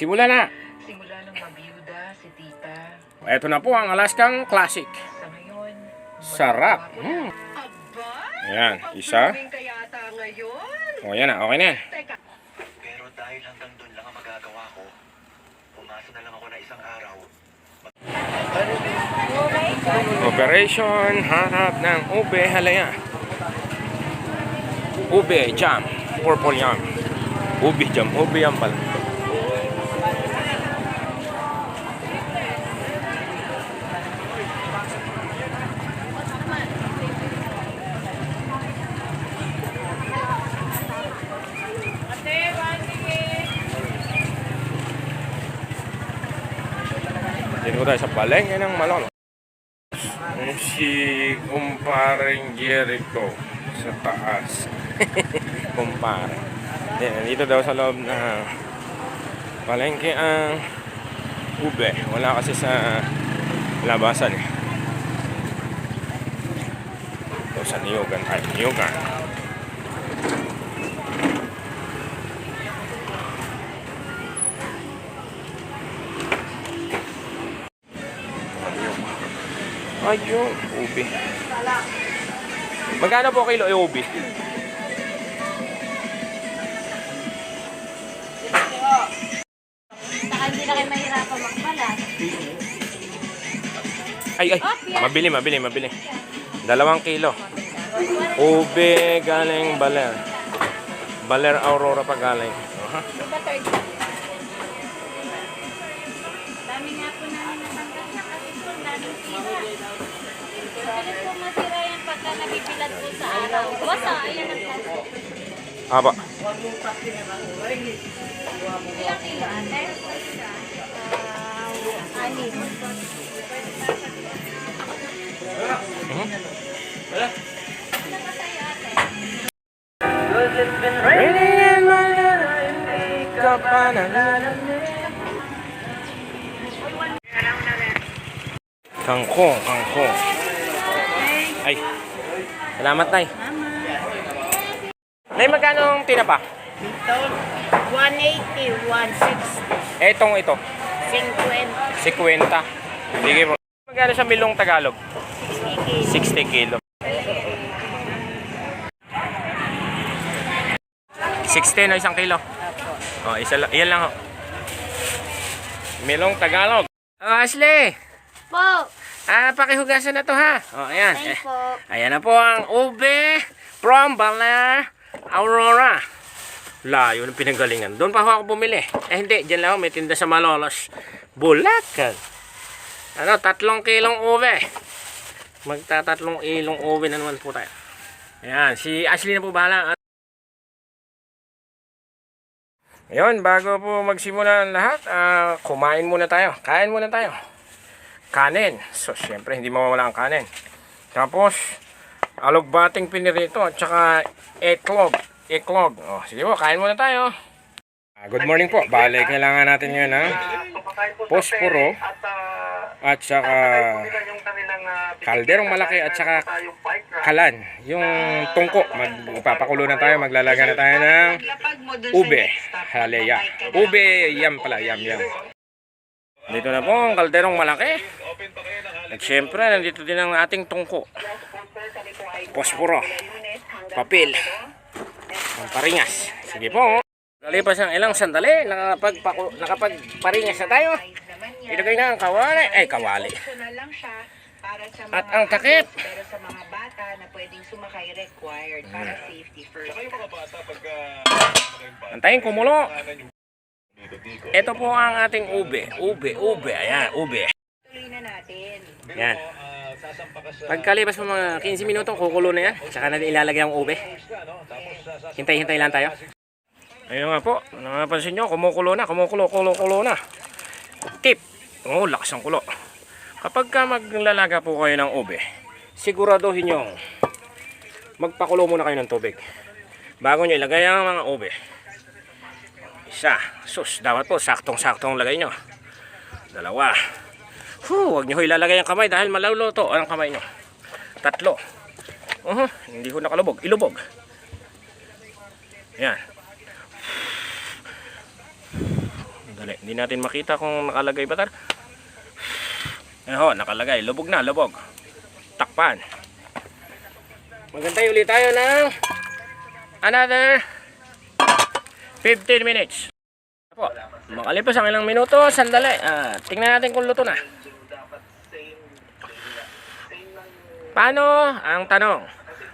Simula na. Simula nung mabiyuda si tita, Ito na po ang Alaskang Classic. sa ngayon, Sarap. wala Mm. Aba! Ayan, isa. Moving kaya ata ngayon. O yan na, okay na. Teka, Pero dahil hanggang doon lang ang magagawa ko, pumasa na lang ako na isang araw. Operation Hanap ng Ube Halaya. Ube Jam. Purple Yam. Ube Jam. Ube Yam pala. Tayo sa palengke ng Malolo. Yung si kumparing Jericho sa taas. Kumpare. Yan, dito daw sa loob na palengke ang ube. Wala kasi sa labasan eh. Ito sa Niyugan. Ay, Niyugan. Ayun, ube. Magkano po kilo yung ube? Saka hindi na kayo mahirapan magbalat. Ay, ay. Mabili, mabili, mabili. Dalawang kilo. Ube galing Baler. Baler Aurora pa galing. Aha. Diba Mabilis po masira yan pagka nabibilad po sa araw. Basta, ayan ang plastic. Aba. Ilang kilo ate? Ah, anim. Raining in my ka pa nalalamig. Kangkong, kangkong. Salamat, Nay. Nay, magkano ang tinapa? Ito, 180, 160, Etong ito, 50, 50. Sige po. Magkano sa milong Tagalog? 60 60 kilo. kilo. 60 na isang kilo. Oh, isa lang, iyan lang. Oh. Milong Tagalog. Oh, Ashley. Po, Ah, pakihugasan na to ha. Oh, ayan. Eh, ayan na po ang ube from Baler, Aurora. Layo ng pinanggalingan. Doon pa ako bumili. Eh hindi, dyan lang may tinda sa Malolos. Bulacan. Ano, tatlong kilong ube. Magtatatlong ilong ube na naman po tayo. Ayan, si Ashley na po bahala. Ayun, bago po magsimula ang lahat, ah, kumain muna tayo. Kain muna tayo. Kanin. So, syempre, hindi mawawala ang kanin. Tapos, alogbating pinirito at saka eklog. Eklog. Oh, sige po, kain muna tayo. Ah, good morning po. Bale, kailangan natin ngayon ng posporo at saka kalderong malaki at saka kalan. Yung tungko. Magpapakulo na tayo. Maglalagay na tayo ng ube. Halaya. Ube, yam pala. Yam, yam. Dito na po ang kalderong malaki. At syempre, nandito din ang ating tungko. Posporo. Papel. Ang paringas. Sige po. Kalipas ng ilang sandali, nakapagpaku, nakapagparingas na tayo. Ilagay na ang kawali. Ay, kawali. At ang takip. Pero sa mga bata na pwedeng sumakay required para safety first. Antayin kumulo. Ito po ang ating ube. Ube, ube. Ayan, ube. Tuloy na natin. Yan. Pagkalipas mo mga 15 minuto, kukulo na yan. Tsaka natin ilalagay ang ube. Hintay-hintay lang tayo. Ayun nga po, napansin nyo, kumukulo na, kumukulo, kulo, kulo na. Tip. Oh, lakas ng kulo. Kapag ka maglalaga po kayo ng ube, siguraduhin nyo, magpakulo muna kayo ng tubig. Bago nyo ilagay ang mga ube. Isa. Sus, dapat po, saktong-saktong lagay nyo. Dalawa. Whew, huwag nyo ho ilalagay ang kamay dahil maluluto ang kamay nyo. Tatlo. Uh hindi ho nakalubog. Ilubog. Yan. Dali, hindi natin makita kung nakalagay ba tar. Eh ho, nakalagay. Lubog na, lubog. Takpan. Magantay ulit tayo ng another 15 minutes. Po, makalipas ang ilang minuto, sandali. Ah, tingnan natin kung luto na. Paano, ang tanong,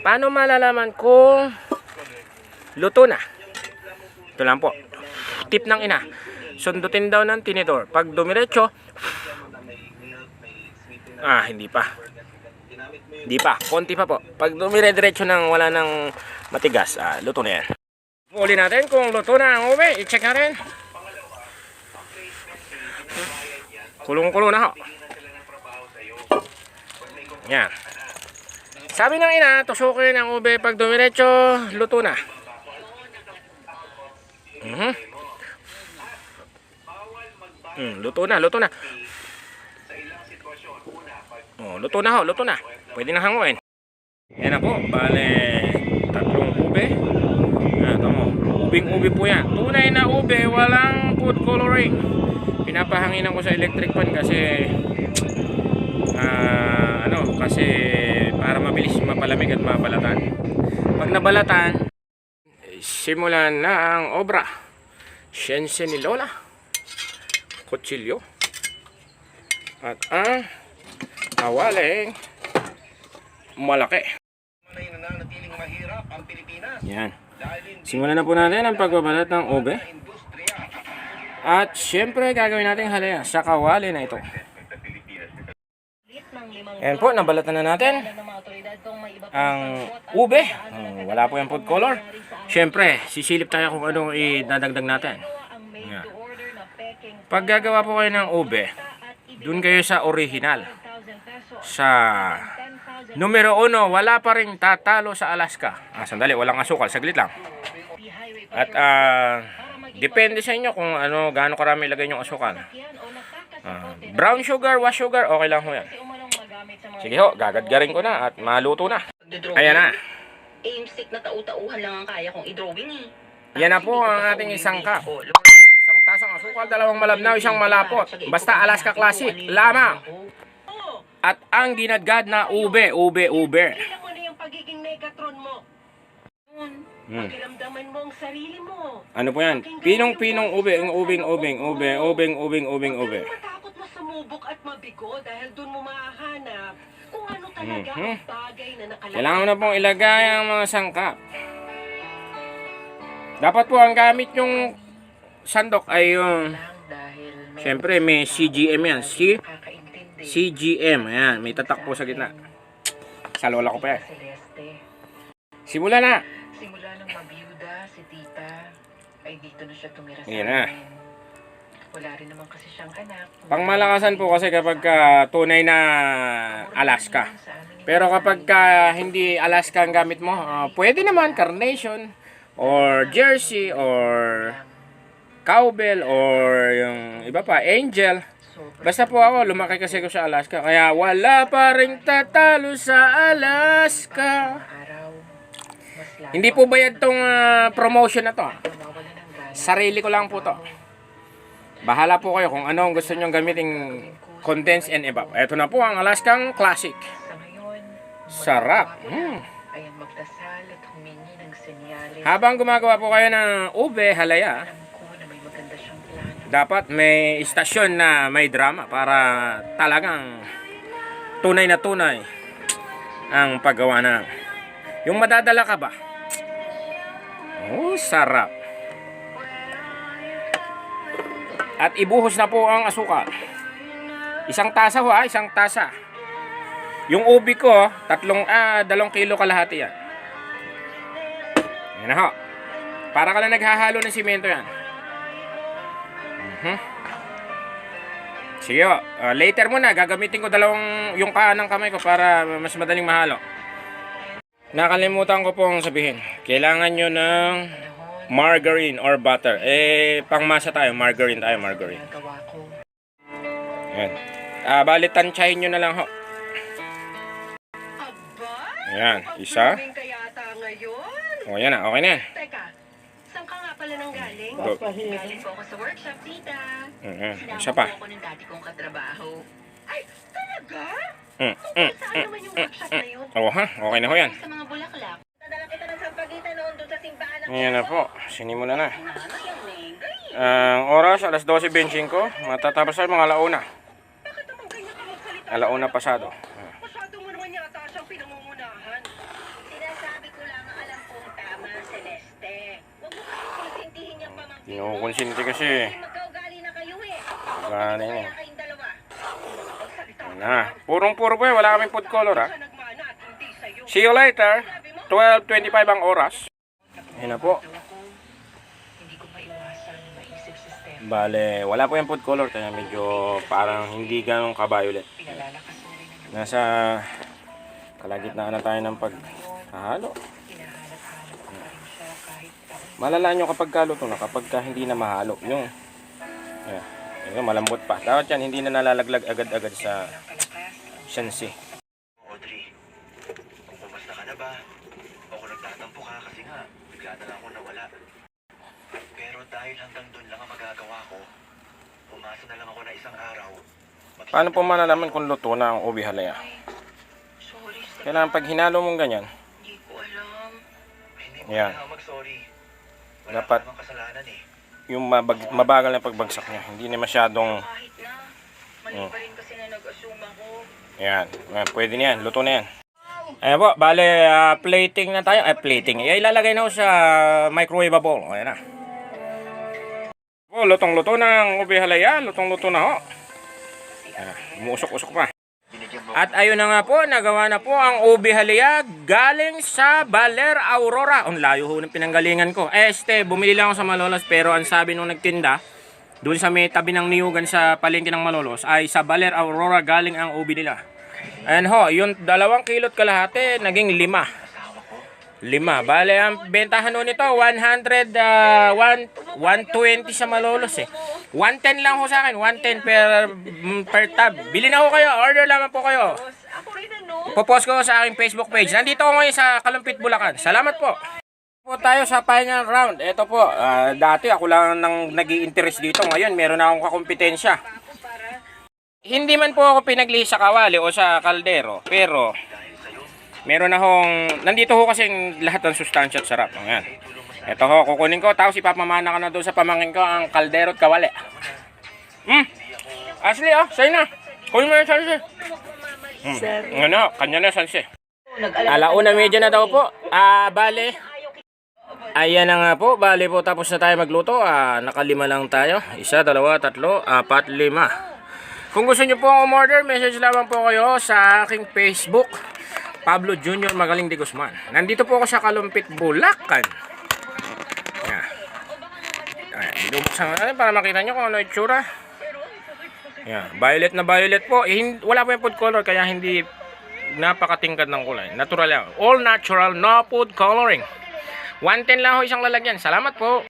paano malalaman kung luto na? Ito lang po. Tip ng ina. Sundutin daw ng tinidor. Pag dumiretso, ah, hindi pa. Hindi pa. Konti pa po. Pag dumire-diretso ng wala ng matigas, ah, luto na yan. Uli natin kung luto na ang ube. I-check natin. Kulong-kulo na ho. Yan. Sabi ng ina, tusukin ang ube pag dumiretso, luto na. Mhm. Mm, luto na, luto na. Oh, luto na ho, luto na. Pwede na hanguin. Yan na po, bale, tatlong ube. Ah, tamo. Ubing-ube po yan. Tunay na ube, walang food coloring. Pinapahanginan ko sa electric pan kasi ah, ano, kasi para mabilis mapalamig at mabalatan. Pag nabalatan, simulan na ang obra. Shense ni Lola. Kutsilyo. At ang kawaling malaki. Yan. Simulan na po natin ang pagbabalat ng industriya. At syempre gagawin natin halaya sa kawali na ito. Ayan po, nabalatan na natin ang ube. Hmm, wala po yung food color. Syempre, sisilip tayo kung ano idadagdag natin. Yan. Pag gagawa po kayo ng ube, dun kayo sa original. Sa numero uno, wala pa rin tatalo sa Alaska. Ah, sandali, walang asukal. Saglit lang. At ah, depende sa inyo kung ano gaano karami ilagay yung asukal. Ah, brown sugar, white sugar, okay lang ho yan. Sige ho, gagadgarin ko na at maluto na. Ayan na. Aimstick na tau-tauhan lang ang kaya kong i-drawing eh. Yan na po ang ating isang cup. Isang tasang asukal, dalawang malabnaw, isang malapot. Basta Alaska Classic, lamang. At ang ginadgad na ube, ube, ube. Mo na yung pagiging Megatron mo. Hmm. Pakiramdaman mo ang sarili mo. Ano po yan? Pinong-pinong ube, ang ubing, ubing, ube, ubing, ubing, ubing, ube. Huwag kang matakot na sumubok at mabigo dahil doon mo mahahanap kung ano talaga Mhm. ang bagay na nakalagay. Kailangan mo na pong ilagay ang mga sangkap. Dapat po ang gamit yung sandok ay yung Siyempre may CGM yan. C. CGM. Ayan, may tatak po sa gitna. Sa lola ko pa yan. Simula na. simula nang mabiyuda si tita, ay dito na siya tumira sa Yan na. amin. Wala rin naman kasi siyang anak. Pangmalakasan po kasi kapag ka tunay na Alaska. Pero kapag ka hindi Alaska ang gamit mo, ah, pwede naman Carnation or Jersey or Cowbell or yung iba pa, Angel. Basta po ako, lumaki kasi ko sa Alaska. Kaya wala pa rin tatalo sa Alaska. Hindi po bayad tong ah, promotion na to. ah. Sarili ko lang po to. Bahala po kayo kung ano ang gusto nyong gamitin condense and evap. Ito na po ang Alaskan Classic. Sarap. Mm. senyales. Habang gumagawa po kayo ng ube, halaya, dapat may istasyon na may drama para talagang tunay na tunay ang paggawa ng yung madadala ka ba? Oh, sarap. At ibuhos na po ang asukal. Isang tasa ho ah, isang tasa. Yung ubi ko, tatlong, ah, dalong kilo kalahati yan. Yan ho. Para ka lang naghahalo ng simento yan. Mhm. Sige ho, ah, later muna, gagamitin ko dalawang yung kanang kamay ko para mas madaling mahalo. Nakalimutan ko pong sabihin, kailangan nyo ng margarine or butter. Eh, pangmasa tayo, margarine tayo, margarine. Nagawa ko. Yan. Ah, bali, tansyahin nyo na lang ho. Aba? Yan, isa. Pag-blooming ngayon. O, yan na, okay na yan. Teka, saan ka nga pala nang galing? Galing po ako sa workshop, tita. Mm, Sinama isa pa. po ako ng dati kong katrabaho. Ay, talaga? Mm, mm, Saan naman yung workshop na yun? Oo ha, okay na ho yan. Sa mga bulaklak. Ngayon na po, sinimula na. Ang. Ang oras, alas 12.25. Matatapos ay mga alauna. Alauna pasado. Masyado mo naman yata siyang pinangungunahan. Sinasabi ko lang ang alam kong tama, Celeste. Huwag mo kasi konsintihin niyang pamangkin. Kinukonsinti kasi. Magkaugali na kayo eh. Na, naman. purong-puro po eh, wala kaming food color ha. Sa'yo. See you later. 12.25 ang oras. Ayun na po. Bale, wala po yung food color kaya medyo parang hindi ganong ka-violet. Nasa kalagitnaan na tayo ng paghahalo. Malalaan nyo kapag kaluto na, kapag ka hindi na mahalo. Yung, yeah, yung malambot pa. Dapat yan, hindi na nalalaglag agad-agad sa shansi. Audrey, kung kumusta ka na ba? O kung nagtatampo ka kasi nga, bigla na lang ako nawala. Pero dahil hanggang doon lang ang magagawa ko, umasa na lang ako na isang araw. Mag- Paano po malalaman kung luto na ang ubi halaya? Sorry, Steph. Kailangan pag hinalo mong ganyan, Hindi ko alam. Hindi mo Yan. Wala Dapat- kasalanan eh. yung mabag, mabagal na pagbagsak niya. Hindi na masyadong. Mali pa rin kasi na nag-assume ako. yan, yan, pwede na yan, luto na yan. Ayan po, bale, ah, plating na tayo. Ay, plating. Ay, ilalagay na ho sa microwave bowl. Ayan na. Po, lutong-luto na ang ubi halaya. Lutong-luto na ho. Umuusok-usok pa. At ayun na nga po, nagawa na po ang ubi halaya galing sa Baler Aurora. Ang layo ho ng pinanggalingan ko. Este, bumili lang ako sa Malolos pero ang sabi nung nagtinda, doon sa may tabi ng niyugan sa palengke ng Malolos, ay sa Baler Aurora galing ang ubi nila. Ayan ho, yung dalawang kilot kalahati, naging lima. Lima. Bale, ang bentahan ho nito, 100, ah, one- 120 sa Malolos eh. 110 lang ho sa akin, 110 per, mm, per tab. Bili na ho kayo, order lamang po kayo. Ano. Popost ko sa aking Facebook page. Nandito ako ngayon sa Kalumpit, Bulacan. Salamat po. Po tayo sa final round. Ito po, ah, dati ako lang nang nag interest dito. Ngayon, meron na akong kakompetensya. Hindi man po ako pinagli sa kawali o sa kaldero, pero meron akong, nandito ho kasi lahat ng sustansya at sarap. Ayan. Ito ho, kukunin ko, tapos ipapamana ko na doon sa pamangkin ko ang kaldero at kawali. Hmm. Ashley, oh, sa'yo na. Kunin mo yung sansi. Hmm. Ano, kanya na sansi. Alauna medyo na daw po. Ah, bale. Ayan na nga po, bale po tapos na tayo magluto. Ah, nakalima lang tayo. Isa, dalawa, tatlo, apat, lima. Kung gusto nyo po umorder, message lamang po kayo sa aking Facebook. Pablo Junior Magaling de Guzman. Nandito po ako sa Kalumpit, Bulacan. Ayan. Ayan, binubuksan natin para makita nyo kung ano itsura. Ayan, violet na violet po. Eh, wala po yung food color kaya hindi napakatingkad ng kulay. Natural lang. All natural, no food coloring. 110 lang ho isang lalagyan. Salamat po.